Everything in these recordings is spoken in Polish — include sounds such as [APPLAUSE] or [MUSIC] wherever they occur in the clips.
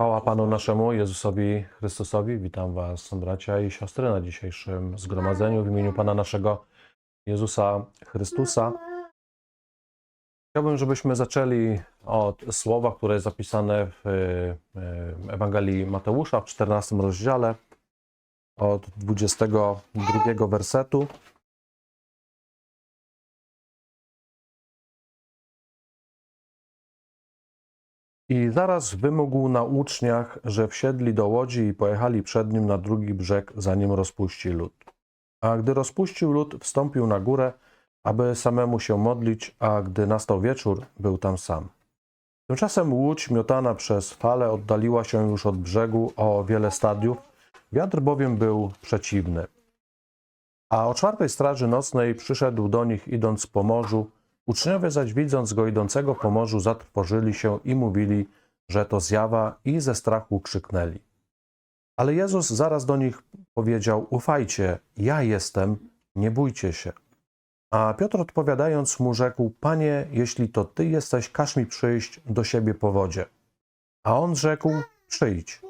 Chwała Panu naszemu Jezusowi Chrystusowi. Witam Was, bracia i siostry, na dzisiejszym zgromadzeniu w imieniu Pana naszego Jezusa Chrystusa. Chciałbym, żebyśmy zaczęli od słowa, które jest zapisane w e, Ewangelii Mateusza w 14 rozdziale, od 22 wersetu. I zaraz wymógł na uczniach, że wsiedli do łodzi i pojechali przed nim na drugi brzeg, zanim rozpuści lud. A gdy rozpuścił lud, wstąpił na górę, aby samemu się modlić, a gdy nastał wieczór, był tam sam. Tymczasem łódź miotana przez fale oddaliła się już od brzegu o wiele stadiów, wiatr bowiem był przeciwny. A o czwartej straży nocnej przyszedł do nich idąc po morzu, Uczniowie zaś widząc go idącego po morzu zatrwożyli się i mówili, że to zjawa i ze strachu krzyknęli. Ale Jezus zaraz do nich powiedział, ufajcie, ja jestem, nie bójcie się. A Piotr odpowiadając mu rzekł, Panie, jeśli to Ty jesteś, każ mi przyjść do siebie po wodzie. A on rzekł, przyjdź.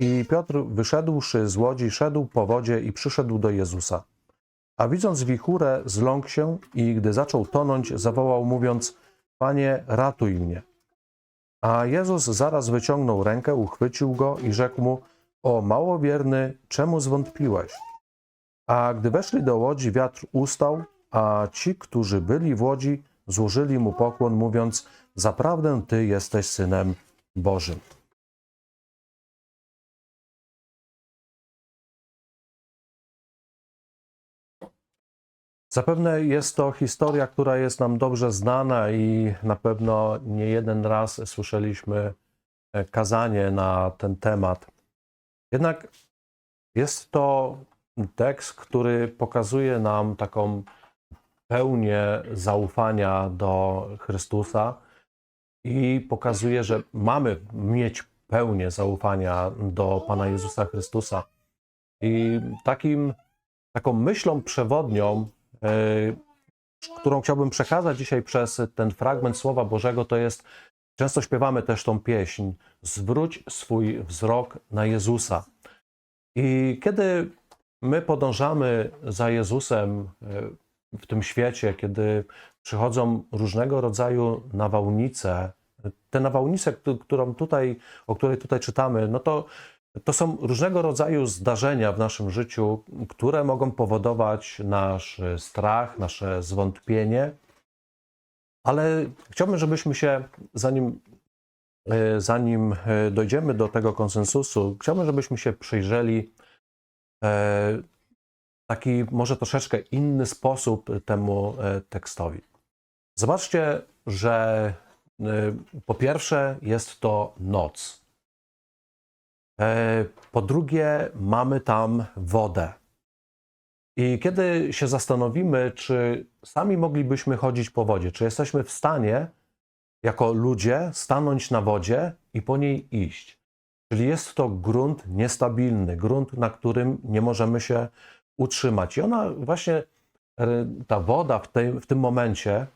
I Piotr wyszedłszy z łodzi, szedł po wodzie i przyszedł do Jezusa. A widząc wichurę, zląkł się i gdy zaczął tonąć, zawołał, mówiąc: Panie, ratuj mnie. A Jezus zaraz wyciągnął rękę, uchwycił go i rzekł mu: O małowierny, czemu zwątpiłeś? A gdy weszli do łodzi, wiatr ustał, a ci, którzy byli w łodzi, złożyli mu pokłon, mówiąc: Zaprawdę ty jesteś synem Bożym. Zapewne jest to historia, która jest nam dobrze znana i na pewno nie jeden raz słyszeliśmy e, kazanie na ten temat. Jednak jest to tekst, który pokazuje nam taką pełnię zaufania do Chrystusa i pokazuje, że mamy mieć pełnię zaufania do Pana Jezusa Chrystusa. I takim, taką myślą przewodnią którą chciałbym przekazać dzisiaj przez ten fragment Słowa Bożego, to jest, często śpiewamy też tą pieśń, zwróć swój wzrok na Jezusa. I kiedy my podążamy za Jezusem w tym świecie, kiedy przychodzą różnego rodzaju nawałnice, te nawałnice, którą tutaj, o której tutaj czytamy, no to to są różnego rodzaju zdarzenia w naszym życiu, które mogą powodować nasz strach, nasze zwątpienie, ale chciałbym, żebyśmy się, zanim, e, zanim e, dojdziemy do tego konsensusu, chciałbym, żebyśmy się przyjrzeli e, taki może troszeczkę inny sposób temu tekstowi. Zobaczcie, że po pierwsze jest to noc. E, po drugie, mamy tam wodę. I kiedy się zastanowimy, czy sami moglibyśmy chodzić po wodzie, czy jesteśmy w stanie, jako ludzie, stanąć na wodzie i po niej iść. Czyli jest to grunt niestabilny, grunt, na którym nie możemy się utrzymać. I ona właśnie, e, ta woda w, tej, w tym momencie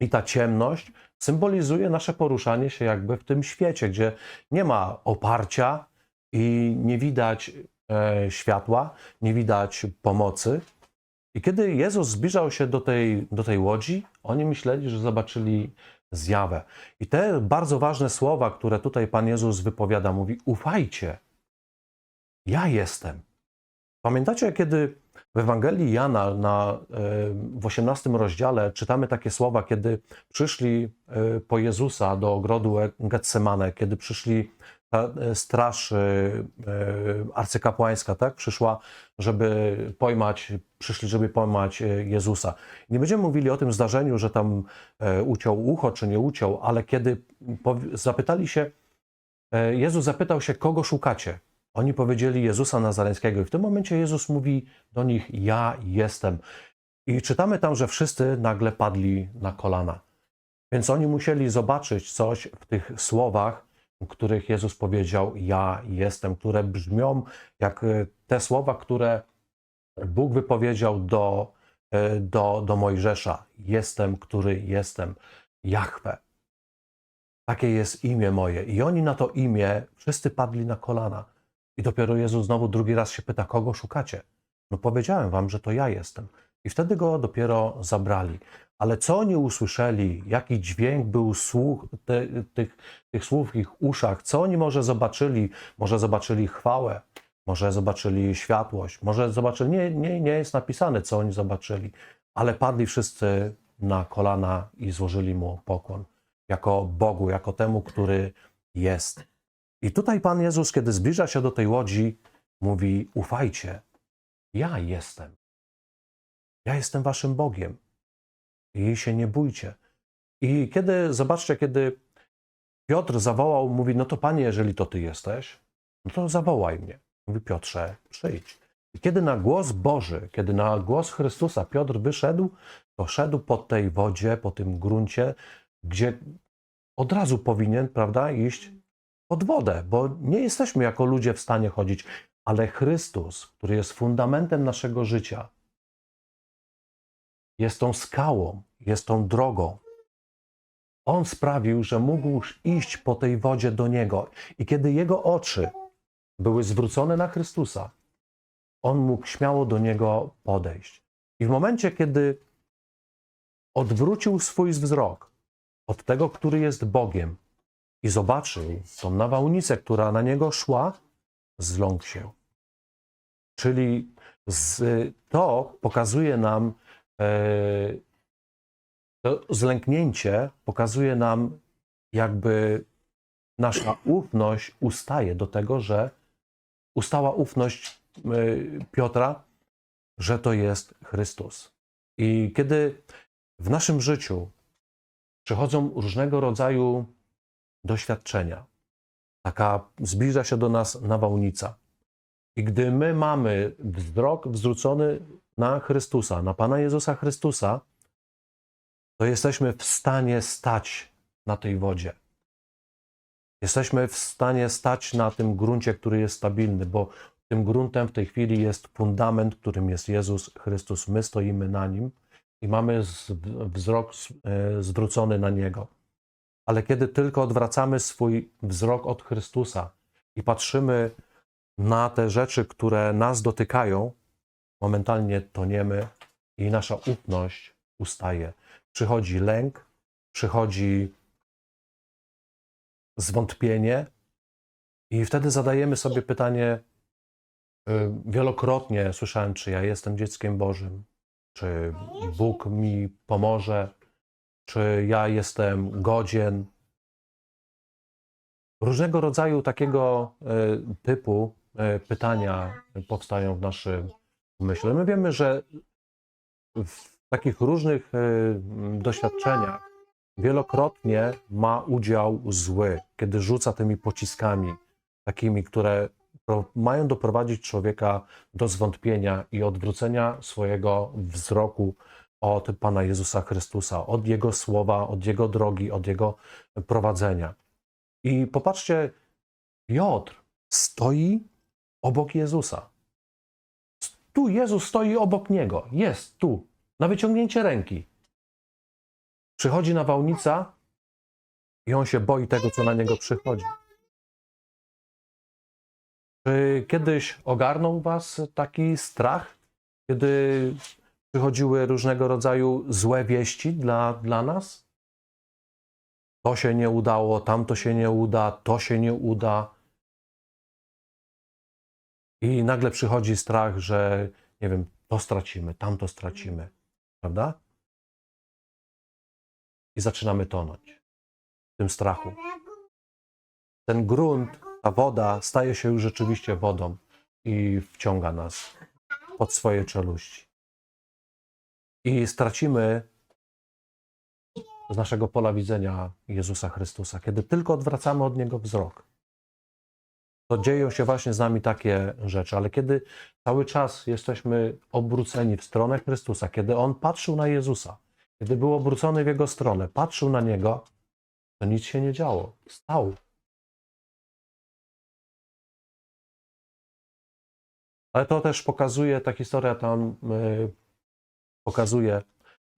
i ta ciemność symbolizuje nasze poruszanie się jakby w tym świecie, gdzie nie ma oparcia, i nie widać e, światła, nie widać pomocy. I kiedy Jezus zbliżał się do tej, do tej łodzi, oni myśleli, że zobaczyli zjawę. I te bardzo ważne słowa, które tutaj Pan Jezus wypowiada, mówi: Ufajcie, ja jestem. Pamiętacie, kiedy w Ewangelii Jana na, e, w 18 rozdziale czytamy takie słowa, kiedy przyszli e, po Jezusa do ogrodu Getsemane, kiedy przyszli ta e, straż arcykapłańska, tak, przyszła, żeby pojmać, przyszli, żeby pojmać Jezusa. Nie będziemy mówili o tym zdarzeniu, że tam uciął ucho, czy nie uciął, ale kiedy zapytali się, Jezus zapytał się, kogo szukacie? Oni powiedzieli Jezusa Nazareńskiego i w tym momencie Jezus mówi do nich: Ja jestem. I czytamy tam, że wszyscy nagle padli na kolana. Więc oni musieli zobaczyć coś w tych słowach, których Jezus powiedział: Ja jestem, które brzmią jak e, te słowa, które Bóg wypowiedział do, e, do, do Mojżesza: Jestem, który jestem, Jahwe. takie jest imię moje. I oni na to imię wszyscy padli na kolana. I dopiero Jezus znowu drugi raz się pyta, kogo szukacie? No powiedziałem wam, że to ja jestem. I wtedy go dopiero zabrali. Ale co oni usłyszeli, jaki dźwięk był słuch, te, tych, tych słów w ich uszach, co oni może zobaczyli? Może zobaczyli chwałę, może zobaczyli światłość, może zobaczyli, nie, nie, nie jest napisane, co oni zobaczyli, ale padli wszyscy na kolana i złożyli mu pokłon jako Bogu, jako temu, który jest. I tutaj Pan Jezus, kiedy zbliża się do tej łodzi, mówi: Ufajcie, ja jestem. Ja jestem waszym Bogiem. I się nie bójcie. I kiedy, zobaczcie, kiedy Piotr zawołał, mówi: No to panie, jeżeli to ty jesteś, no to zawołaj mnie. Mówi Piotrze, przyjdź. I kiedy na głos Boży, kiedy na głos Chrystusa Piotr wyszedł, to szedł po tej wodzie, po tym gruncie, gdzie od razu powinien, prawda, iść pod wodę, bo nie jesteśmy jako ludzie w stanie chodzić, ale Chrystus, który jest fundamentem naszego życia, jest tą skałą, jest tą drogą. On sprawił, że mógł iść po tej wodzie do Niego. I kiedy Jego oczy były zwrócone na Chrystusa, on mógł śmiało do Niego podejść. I w momencie, kiedy odwrócił swój wzrok od tego, który jest Bogiem i zobaczył tą nawałnicę, która na Niego szła, zląkł się. Czyli z, to pokazuje nam, e, to zlęknięcie pokazuje nam, jakby nasza ufność ustaje do tego, że ustała ufność e, Piotra, że to jest Chrystus. I kiedy w naszym życiu przychodzą różnego rodzaju doświadczenia, taka zbliża się do nas nawałnica. I gdy my mamy wzrok zwrócony na Chrystusa, na Pana Jezusa Chrystusa, to jesteśmy w stanie stać na tej wodzie. Jesteśmy w stanie stać na tym gruncie, który jest stabilny, bo tym gruntem w tej chwili jest fundament, którym jest Jezus Chrystus. My stoimy na nim i mamy wzrok e, zwrócony na Niego. Ale kiedy tylko odwracamy swój wzrok od Chrystusa i patrzymy na te rzeczy, które nas dotykają, momentalnie toniemy i nasza ufność ustaje. Przychodzi lęk, przychodzi zwątpienie, i wtedy zadajemy sobie pytanie, y, wielokrotnie słyszałem, czy ja jestem dzieckiem Bożym, czy Bóg mi pomoże, czy ja jestem godzien. Różnego rodzaju takiego y, typu y, pytania powstają w naszym umyśle. My wiemy, że w takich różnych doświadczeniach wielokrotnie ma udział zły, kiedy rzuca tymi pociskami, takimi, które mają doprowadzić człowieka do zwątpienia i odwrócenia swojego wzroku od Pana Jezusa Chrystusa, od Jego słowa, od Jego drogi, od Jego prowadzenia. I popatrzcie, Piotr stoi obok Jezusa. Tu Jezus stoi obok niego, jest tu, na wyciągnięcie ręki. Przychodzi nawałnica i on się boi tego, co na niego przychodzi. Czy kiedyś ogarnął Was taki strach, kiedy przychodziły różnego rodzaju złe wieści dla, dla nas? To się nie udało, tamto się nie uda, to się nie uda. I nagle przychodzi strach, że nie wiem, to stracimy, tamto stracimy, prawda? i zaczynamy tonąć w tym strachu. Ten grunt, ta woda staje się już rzeczywiście wodą i wciąga nas pod swoje czeluści. I stracimy z naszego pola widzenia Jezusa Chrystusa, kiedy tylko odwracamy od Niego wzrok. To dzieją się właśnie z nami takie rzeczy, ale kiedy cały czas jesteśmy obróceni w stronę Chrystusa, kiedy On patrzył na Jezusa, kiedy był obrócony w jego stronę, patrzył na niego, to nic się nie działo. Stał. Ale to też pokazuje, ta historia tam y, pokazuje,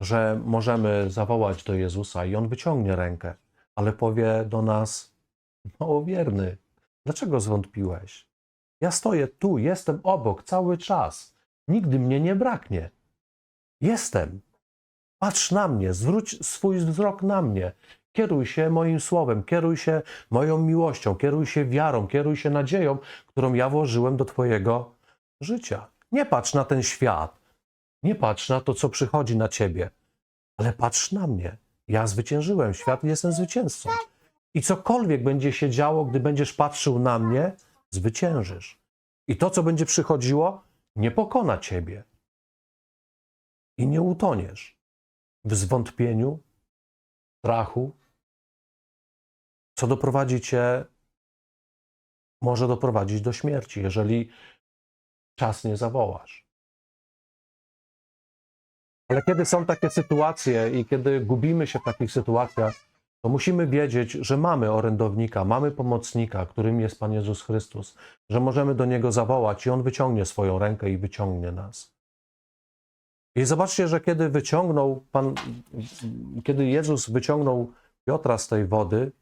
że możemy zawołać do Jezusa i On wyciągnie rękę. ale powie do nas: Małowierny, dlaczego zwątpiłeś? Ja stoję tu, jestem obok cały czas. Nigdy mnie nie braknie. Jestem. Patrz na mnie, zwróć swój wzrok na mnie. Kieruj się moim słowem, kieruj się moją miłością, kieruj się wiarą, kieruj się nadzieją, którą ja włożyłem do Twojego życia. Nie patrz na ten świat, nie patrz na to, co przychodzi na Ciebie, ale patrz na mnie. Ja zwyciężyłem świat jestem zwycięzcą. I cokolwiek będzie się działo, gdy będziesz patrzył na mnie, zwyciężysz. I to, co będzie przychodziło, nie pokona Ciebie. I nie utoniesz w zwątpieniu, strachu, co doprowadzi cię, może doprowadzić do śmierci, jeżeli czas nie zawołasz. Ale kiedy są takie sytuacje i kiedy gubimy się w takich sytuacjach, to musimy wiedzieć, że mamy orędownika, mamy pomocnika, którym jest Pan Jezus Chrystus, że możemy do Niego zawołać i On wyciągnie swoją rękę i wyciągnie nas. I zobaczcie, że kiedy wyciągnął Pan, kiedy Jezus wyciągnął Piotra z tej wody,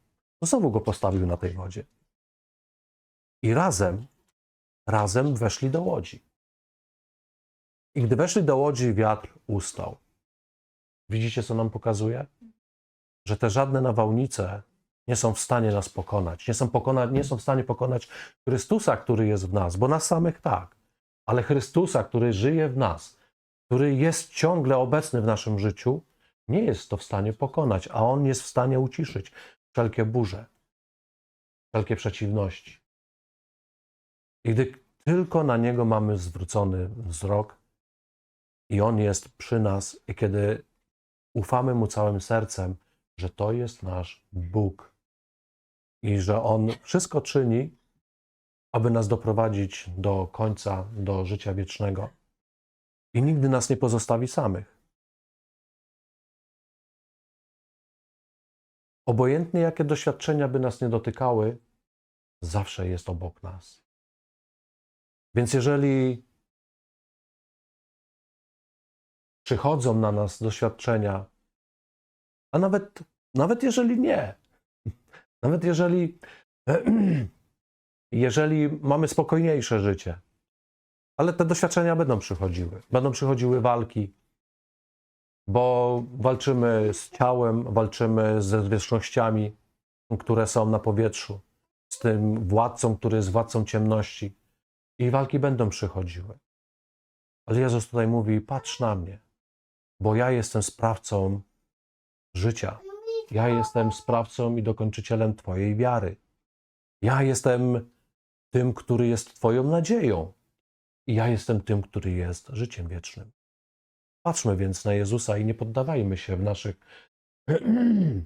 to znowu go postawił na tej wodzie. I razem, razem weszli do łodzi. I gdy weszli do łodzi, wiatr ustał. Widzicie, co nam pokazuje? Że te żadne nawałnice nie są w stanie nas pokonać. Nie są, pokona, nie są w stanie pokonać Chrystusa, który jest w nas, bo nas samych tak, ale Chrystusa, który żyje w nas, który jest ciągle obecny w naszym życiu, nie jest to w stanie pokonać, a On jest w stanie uciszyć wszelkie burze, wszelkie przeciwności. I gdy tylko na Niego mamy zwrócony wzrok i On jest przy nas, i kiedy ufamy Mu całym sercem, że to jest nasz Bóg i że On wszystko czyni, aby nas doprowadzić do końca, do życia wiecznego i nigdy nas nie pozostawi samych. Obojętnie jakie doświadczenia by nas nie dotykały, zawsze jest obok nas. Więc jeżeli przychodzą na nas doświadczenia, a nawet, nawet jeżeli nie, nawet jeżeli, [CLEARS THROAT] jeżeli mamy spokojniejsze życie, ale te doświadczenia będą przychodziły. Będą przychodziły walki, bo walczymy z ciałem, walczymy ze zwierzchnościami, które są na powietrzu, z tym władcą, który jest władcą ciemności. I walki będą przychodziły. Ale Jezus tutaj mówi: Patrz na mnie, bo ja jestem sprawcą życia. Ja jestem sprawcą i dokończycielem Twojej wiary. Ja jestem tym, który jest Twoją nadzieją. I ja jestem tym, który jest życiem wiecznym. Patrzmy więc na Jezusa i nie poddawajmy się w naszych, w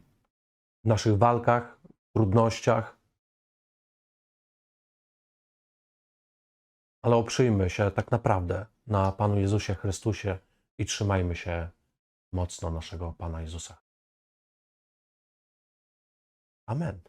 [CLEARS THROAT] naszych walkach, trudnościach, ale oprzyjmy się tak naprawdę na Panu Jezusie Chrystusie i trzymajmy się mocno naszego Pana Jezusa. Amen.